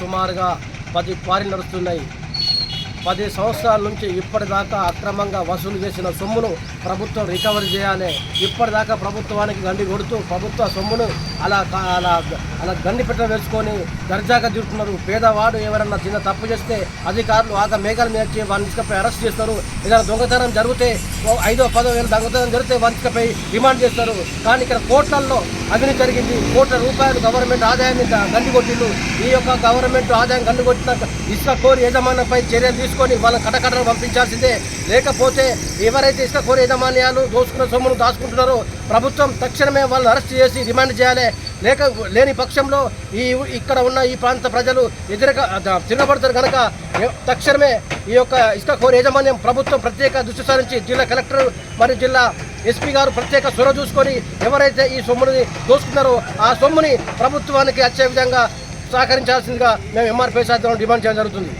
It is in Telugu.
సుమారుగా పది క్వారీలు నడుస్తున్నాయి. పది సంవత్సరాల నుంచి ఇప్పటిదాకా అక్రమంగా వసూలు చేసిన సొమ్మును ప్రభుత్వం రికవరీ చేయాలి. ఇప్పటిదాకా ప్రభుత్వానికి గండి కొడుతూ ప్రభుత్వ సొమ్మును అలా అలా అలా గండి పెట్ట వేసుకొని దర్జాగా తిరుగుతున్నారు పేదవాడు ఎవరన్నా చిన్న తప్పు చేస్తే అధికారులు ఆగ మేఘాలు మీద వారిని తీసుకపోయి అరెస్ట్ చేస్తారు. ఏదైనా దొంగతనం జరిగితే ఐదో పదో వేలు దొంగతనం జరిగితే వారిని తీసుకపోయి చేస్తారు. కానీ ఇక్కడ కోట్లల్లో అవినీతి జరిగింది. కోట్ల రూపాయలు గవర్నమెంట్ ఆదాయాన్ని గండి కొట్టిండు. ఈ యొక్క గవర్నమెంట్ ఆదాయం గండి కొట్టిన ఇసుక కోరి యజమానులపై చర్యలు తీసుకొని వాళ్ళని కటకటలు పంపించాల్సిందే. లేకపోతే ఎవరైతే ఇసుక కోరి యజమాన్యాలు దోసుకున్న సొమ్మును దాచుకుంటున్నారో ప్రభుత్వం తక్షణమే వాళ్ళని అరెస్ట్ చేసి రిమాండ్ చేయాలి. లేక లేని పక్షంలో ఈ ఇక్కడ ఉన్న ఈ ప్రాంత ప్రజలు ఎదురక తిరగబడతారు కనుక తక్షణమే ఈ యొక్క ఇసుక కోరి యాజమాన్యం ప్రభుత్వం ప్రత్యేక దృష్టి సారించి జిల్లా కలెక్టర్ మరియు జిల్లా ఎస్పీ గారు ప్రత్యేక చొరవ చూసుకొని ఎవరైతే ఈ సొమ్ముని దోసుకున్నారో ఆ సొమ్ముని ప్రభుత్వానికి వచ్చే విధంగా సహకరించాల్సిందిగా మేము ఎంఆర్పీ శాతం డిమాండ్ చేయడం జరుగుతుంది.